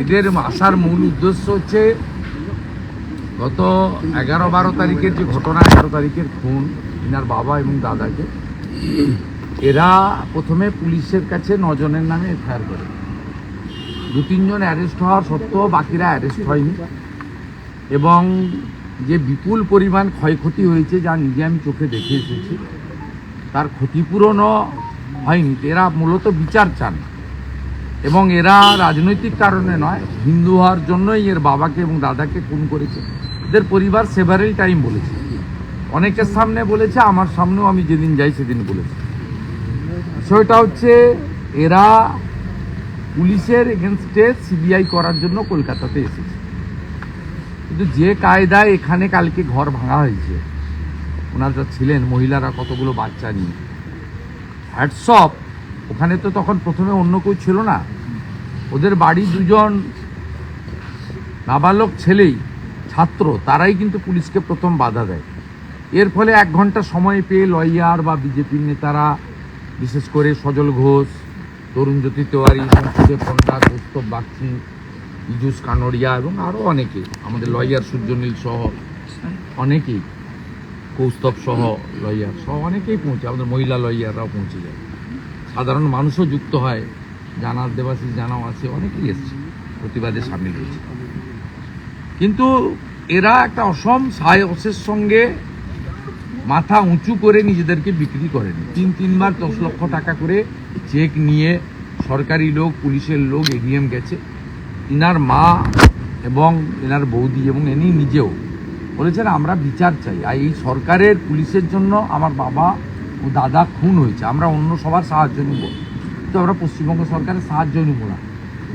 এদের আসার মূল উদ্দেশ্য হচ্ছে গত এগারো বারো তারিখের যে ঘটনা, এগারো তারিখের খুন ইনার বাবা এবং দাদাকে, এরা প্রথমে পুলিশের কাছে নজনের নামে এফআইআর করে। দু তিনজন অ্যারেস্ট হওয়ার সত্ত্বেও বাকিরা অ্যারেস্ট হয়নি এবং যে বিপুল পরিমাণ ক্ষয়ক্ষতি হয়েছে যা নিজে আমি চোখে দেখে এসেছি, তার ক্ষতিপূরণও হয়নি। এরা মূলত বিচার চান। এবং এরা রাজনৈতিক কারণে নয়, হিন্দু হওয়ার জন্যই এর বাবাকে এবং দাদাকে খুন করেছে। এদের পরিবার সেভারেল টাইম বলেছে। অনেকের সামনে বলেছে, আমার সামনেও আমি যেদিন যাই সেদিন বলেছি। বিষয়টা হচ্ছে, এরা পুলিশের এগেনস্টে সিবিআই করার জন্য কলকাতাতে এসেছে। কিন্তু যে কায়দায় এখানে কালকে ঘর ভাঙা হয়েছে, ওনারা ছিলেন, মহিলারা কতগুলো বাচ্চা নিয়ে। হ্যাটসঅপ ওখানে তো তখন প্রথমে অন্য কেউ ছিল না। ওদের বাড়ি দুজন নাবালক ছেলেই, ছাত্র, তারাই কিন্তু পুলিশকে প্রথম বাধা দেয়। এর ফলে এক ঘণ্টা সময় পেয়ে লয়ার বা বিজেপির নেতারা, বিশেষ করে সজল ঘোষ, তরুণজ্যোতি তেওয়ারি সংসদে পণ্ডা কৌস্তব বাগচি, ইজুস কানড়িয়া এবং আরও অনেকে, আমাদের লয়ার সূর্যনীল সহ অনেকেই, কৌস্তব সহ লয়ার সহ অনেকেই পৌঁছে, আমাদের মহিলা লয়াররাও পৌঁছে যায়। সাধারণ মানুষও যুক্ত হয়। জানার দেবাশিস জানাও আছে, অনেকেই এসছে। প্রতিবাদে সামিল হয়েছে। কিন্তু এরা একটা অসম সাহসের সঙ্গে মাথা উঁচু করে নিজেদেরকে বিক্রি করেনি। তিন, তিনবার দশ লক্ষ টাকা করে চেক নিয়ে সরকারি লোক, পুলিশের লোক এডিএম গেছে। ইনার মা এবং এনার বৌদি এবং এনি নিজেও বলেছেন, আমরা বিচার চাই। আর এই সরকারের পুলিশের জন্য আমার বাবা ও দাদা খুন হয়েছে, আমরা অন্য সবার সাহায্য নিব। কিন্তু আমরা পশ্চিমবঙ্গ সরকারের সাহায্য নিব না।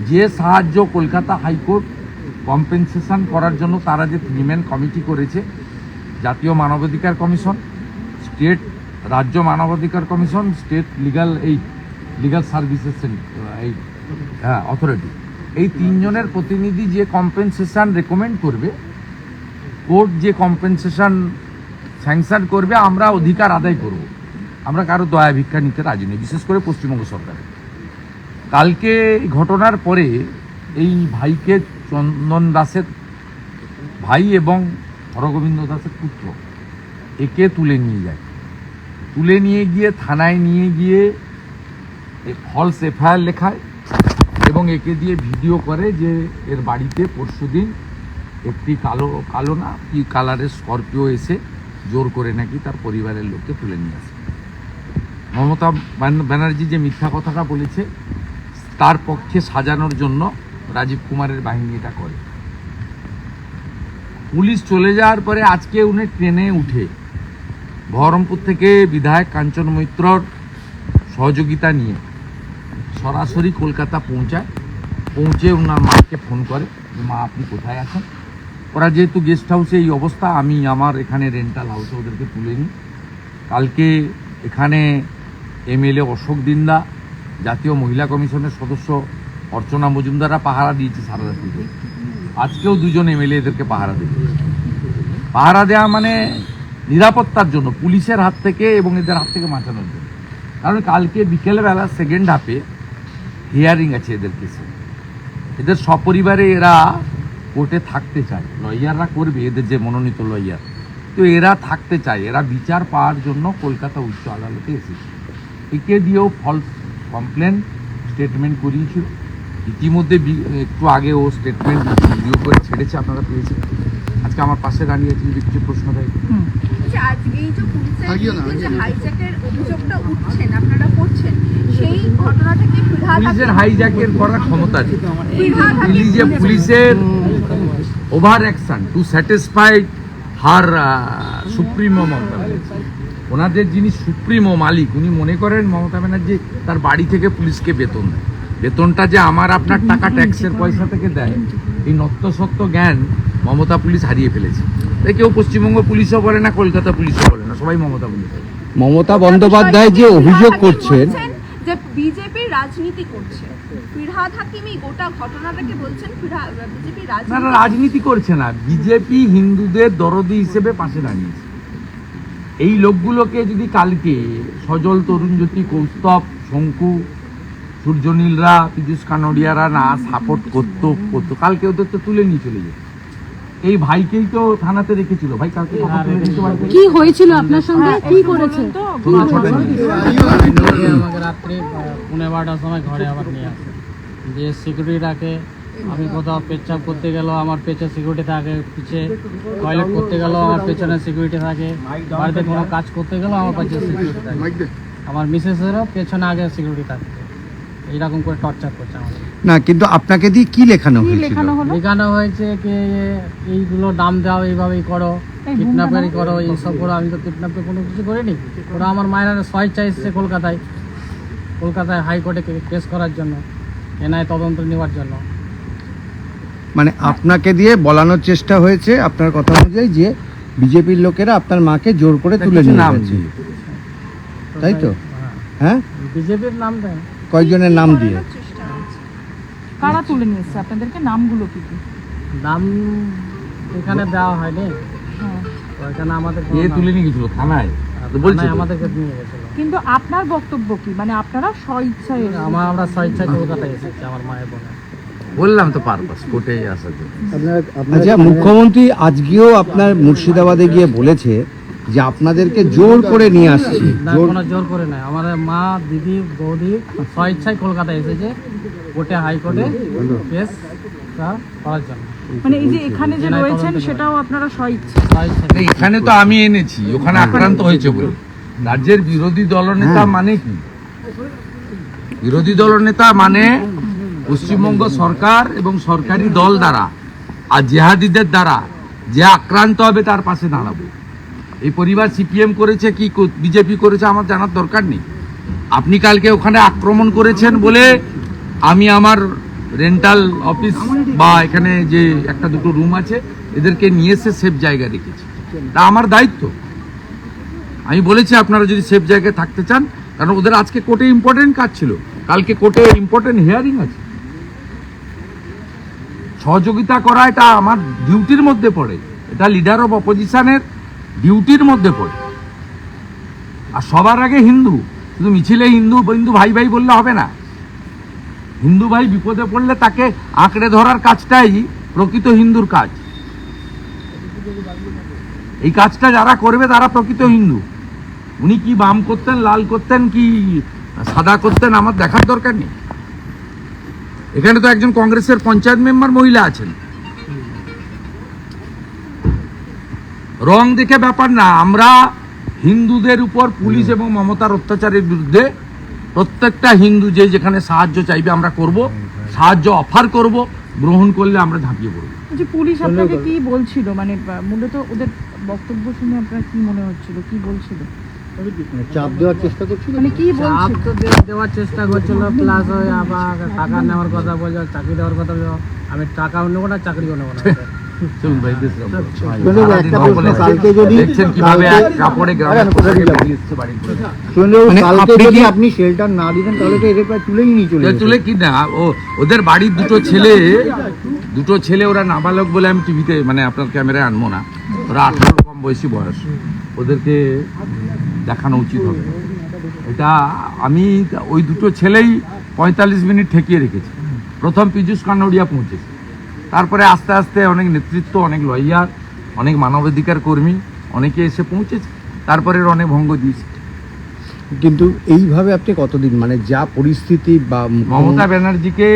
যে সাহায্য কলকাতা হাইকোর্ট কম্পেনসেশন করার জন্য তারা যে থ্রিম্যান কমিটি করেছে, জাতীয় মানবাধিকার কমিশন, স্টেট রাজ্য মানবাধিকার কমিশন, স্টেট লিগাল এই, লিগাল সার্ভিসেস এই হ্যাঁ অথরিটি। এই তিনজনের প্রতিনিধি যে কম্পেনসেশন রেকমেন্ড করবে, কোর্ট যে কম্পেনসেশন স্যাংশন করবে, আমরা অধিকার আদায় করব। আমরা কারও দয়া ভিক্ষা নিতে রাজি নেই, বিশেষ করে পশ্চিমবঙ্গ সরকার কালকে ঘটনার পরে এই ভাইকে চন্দন দাসের ভাই এবং হরগোবিন্দ দাসের পুত্র একে তুলে নিয়ে যায়। তুলে নিয়ে গিয়ে থানায় নিয়ে গিয়ে ফলস এফআইআর লেখায় এবং একে দিয়ে ভিডিও করে যে এর বাড়িতে পরশুদিন একটি কালো কালো না, কি কালারের স্করপিও এসে জোর করে নাকি তার পরিবারের লোককে তুলে নিয়ে আসে। মমতা ব্যানার্জি যে মিথ্যা কথাটা বলেছে, তার পক্ষে সাজানোর জন্য রাজীব কুমারের বাহিনী এটা করে। পুলিশ চলে যাওয়ার পরে আজকে উনি ট্রেনে উঠে বহরমপুর থেকে বিধায়ক কাঞ্চন মৈত্রর সহযোগিতা নিয়ে সরাসরি কলকাতা পৌঁছায়। পৌঁছে ওনার মাকে ফোন করে মা, আপনি কোথায় আছেন? ওরা যেহেতু গেস্ট হাউসে এই অবস্থা, আমি আমার এখানে রেন্টাল হাউসে ওদেরকে তুলে নিই। কালকে এখানে এমএলএ অশোক দিন্দা, জাতীয় মহিলা কমিশনের সদস্য অর্চনা মজুমদাররা পাহারা দিয়েছে সারা রাত্রি আজকেও দুজন এমএলএ এদেরকে পাহারা দেবে পাহারা দেওয়া মানে নিরাপত্তার জন্য, পুলিশের হাত থেকে এবং এদের হাত থেকে বাঁচানোর জন্য। কারণ কালকে বিকেলবেলা সেকেন্ড হাফে হিয়ারিং আছে এদের কেসে এদের সপরিবারে এরা কোর্টে থাকতে চায়। লয়াররা করবে, এদের যে মনোনীত লয়ার। তো এরা থাকতে চায়, এরা বিচার পাওয়ার জন্য কলকাতা উচ্চ আদালতে এসেছে। একে দিয়েও ফলস কমপ্লেন স্টেটমেন্ট করিয়েছিল। ইতিমধ্যে একটু আগে ও স্টেটমেন্ট ভিডিও করে ছেড়েছে আপনারা পেয়েছেন। আজকে আমার পাশে দাঁড়িয়ে আছে যদি কিছু প্রশ্ন এই যে পুলিশের। হাইজ্যাকের করার ক্ষমতা পুলিশের over action to satisfy her supremo Mamata ওনাদের যিনি সুপ্রিমো মালিক উনি মনে করেন মমতা ব্যানার্জি তার বাড়ি থেকে পুলিশকে বেতন দেয়। বেতনটা যে আমার আপনার টাকা ট্যাক্সের পয়সা থেকে দেয় এই নত্যসত্য জ্ঞান মমতা পুলিশ হারিয়ে ফেলেছে। তাই কেউ পশ্চিমবঙ্গ পুলিশও বলে না কলকাতা পুলিশও বলে না সবাই মমতা পুলিশ। বলে। মমতা বন্দ্যোপাধ্যায় যে অভিযোগ করছেন যে বিজেপি রাজনীতি করছে। ফিরহাদ হাকিম এই গোটা ঘটনাটাকে বলছেন বিজেপি না না রাজনীতি রাজনীতি করছে না। বিজেপি হিন্দুদের দরদি হিসেবে পাশে দাঁড়িয়েছে। এই লোকগুলোকে যদি কালকে সজল তরুণজ্যোতি কৌস্তব শঙ্কু সূর্যনীলরা পীযুষ কানোডিয়ারা না সাপোর্ট করতো করতো কালকে ওদের তো তুলে নিয়ে চলে যেত। এই ভাইকেই তো থানাতে রেখেছিল। ভাই কালকে? কি হয়েছিল আপনার সঙ্গে? কি করেছে? রাত্রে পৌনে বারোটার সময় ঘরে আবার নিয়ে আসে। যে সিকিউরিটি রাখে আমি কোথাও পেচ্ছাপ করতে গেলেও আমার পেছনে সিকিউরিটি থাকে পিছে টয়লেট করতে গেলেও আমার পেছনে সিকিউরিটি থাকে। বাড়িতে কোনো কাজ করতে গেলেও আমার কাছে সিকিউরিটি থাকে। আমার মিসেসেরও পেছনে আগে সিকিউরিটি থাকে। এইরকম করে টর্চার করছে আমাদের। না কিন্তু আপনাকে দিয়ে কি লেখানো হয়েছিল? লেখানো লেখানো হয়েছে কি এইগুলো দাম দাও এইভাবেই করো কিডন্যাপারি করো এইসব করো আমি তো কিডন্যাপে কোনো কিছু করিনি। ওরা আমার মায়ের স্বেচ্ছা এসছে কলকাতায়। কলকাতায় হাইকোর্টে কেস করার জন্য এনআই তদন্ত নেওয়ার জন্য। মানে আপনাকে দিয়ে বলানোর চেষ্টা হয়েছে আপনার কথা অনুযায়ী যে বিজেপির লোকেরা আপনার মাকে জোর করে তুলে কিছু নিয়ে নাম গেছে। তাই তো? হ্যাঁ। বিজেপির নাম দেয় কয়েকজনের নাম দিয়ে? কারা তুলে নিয়ে এসছে আপনাদেরকে নামগুলো কি কি? নাম এখানে দেওয়া হয়নি। হ্যাঁ। এখানে আমাদের কোনো কে তুলে নিয়ে গেছিল? থানায়? বলছি আমাদেরকে নিয়ে গেছিল। কিন্তু আপনার বক্তব্য কি? মানে আপনারা স্বইচ্ছায় আমার আমরা স্বইচ্ছায় কলকাতায় এসেছি আমার মায়ের বোনে। বললাম তো পারপাস আসার জন্য। আচ্ছা মুখ্যমন্ত্রী আজকেও আপনার মুর্শিদাবাদে গিয়ে বলেছে যে আপনাদেরকে জোর করে নিয়ে আসছি। না জোর করে নাই। আমার মা দিদি বৌদি স্বেচ্ছায় কলকাতায় এসেছে কোর্টে হাইকোর্টে কেস করার জন্য। মানে এই যে এখানে যে জেনায় রয়েছেন সেটাও আপনারা এখানে তো আমি এনেছি ওখানে আক্রান্ত হয়েছে বলে। রাজ্যের বিরোধী দলনেতা মানে কি? বিরোধী দলনেতা মানে পশ্চিমবঙ্গ সরকার এবং সরকারি দল দ্বারা আর জেহাদিদের দ্বারা যে আক্রান্ত হবে তার পাশে দাঁড়াবো। এই পরিবার সিপিএম করেছে কি বিজেপি করেছে আমার জানার দরকার নেই। আপনি কালকে ওখানে আক্রমণ করেছেন বলে আমি আমার রেন্টাল অফিস বা এখানে যে একটা দুটো রুম আছে, এদেরকে নিয়ে এসে সেফ জায়গা রেখেছি। তা আমার দায়িত্ব। আমি বলেছি আপনারা যদি সেফ জায়গায় থাকতে চান, কারণ ওদের আজকে কোর্টে ইম্পর্টেন্ট কাজ ছিল। কালকে কোর্টে ইম্পর্টেন্ট হিয়ারিং আছে। সহযোগিতা করা এটা আমার ডিউটির মধ্যে পড়ে। এটা লিডার অফ অপোজিশনের ডিউটির মধ্যে পড়ে। আর সবার আগে হিন্দু। শুধু মিছিলে হিন্দু হিন্দু ভাই ভাই বললে হবে না। হিন্দু ভাই বিপদে পড়লে তাকে আঁকড়ে ধরার কাজটাই প্রকৃত হিন্দুর কাজ। এই কাজটা যারা করবে তারা প্রকৃত হিন্দু। উনি কি বাম করতেন, লাল করতেন, কি সাদা করতেন, আমার দেখার দরকার নেই। এখানে তো একজন কংগ্রেসের পঞ্চায়েত মেম্বার মহিলা আছেন। রং দেখে ব্যাপার না, আমরা হিন্দুদের উপর পুলিশ এবং মমতার অত্যাচারের বিরুদ্ধে প্রত্যেকটা হিন্দু যে যেখানে সাহায্য চাইবে আমরা করব, সাহায্য অফার করব, গ্রহণ করলে আমরা ঝাঁপিয়ে পড়ব। যে পুলিশ আপনাকে কি বলছিল? মানে মূলত ওদের বক্তব্য শুনে আপনার কি মনে হচ্ছিল? কি বলছিল? চাপ দেওয়ার চেষ্টা করছিল মানে কি চাপ তো দেওয়ার চেষ্টা করছিল প্লাস ওই আবার টাকা নেওয়ার কথা বলছিল চাকরি দেওয়ার কথা বলছিল। আমি টাকাও নেব না চাকরিও নেব না। চলুন ভাই কালকে যদি- কীভাবে কাপড়ে থেকে। শুনলেও মানে আপনি যদি কি- আপনি শেল্টার না দিতেন তাহলে তো এদের প্রায় তুলেই নিয়ে চলে। তুলে কি না? ও ওদের বাড়ির দুটো ছেলে দুটো ছেলে ওরা নাবালক বলে আমি টিভিতে মানে আপনার ক্যামেরায় আনব না। ওরা আঠারো কম বয়সী বয়স। ওদেরকে দেখানো উচিত হবে। এটা আমি ওই দুটো ছেলেই পঁয়তাল্লিশ মিনিট ঠেকিয়ে রেখেছি। প্রথম পীযুষ কান্নড়িয়া পৌঁছেছে। তারপরে আস্তে আস্তে অনেক নেতৃত্ব অনেক লয়ার অনেক মানবাধিকার কর্মী অনেকে এসে পৌঁছেছে। তারপরে রনে ভঙ্গ দিয়েছে। কিন্তু এইভাবে আপনি কতদিন মানে যা পরিস্থিতি বা মমতা ব্যানার্জিকে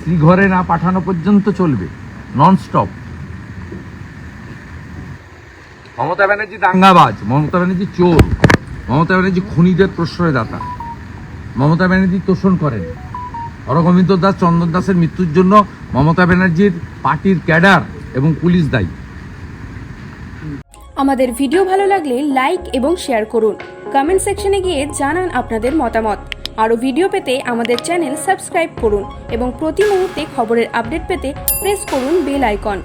শ্রীঘরে না পাঠানো পর্যন্ত চলবে নন স্টপ মমতা ব্যানার্জি দাঙ্গাবাজ মমতা ব্যানার্জি চোর। মমতা ব্যানার্জি খুনিদের প্রশ্রয়দাতা মমতা ব্যানার্জি তোষণ করেন। হরগোবিন্দ দাস, চন্দন দাসের মৃত্যুর জন্য মমতা ব্যানার্জির পার্টির ক্যাডার এবং পুলিশ দায়ী। আমাদের ভিডিও ভালো লাগলে লাইক এবং শেয়ার করুন। কমেন্ট সেকশনে গিয়ে জানান আপনাদের মতামত। আরও ভিডিও পেতে আমাদের চ্যানেল সাবস্ক্রাইব করুন এবং প্রতি মুহূর্তে খবরের আপডেট পেতে প্রেস করুন বেল আইকন।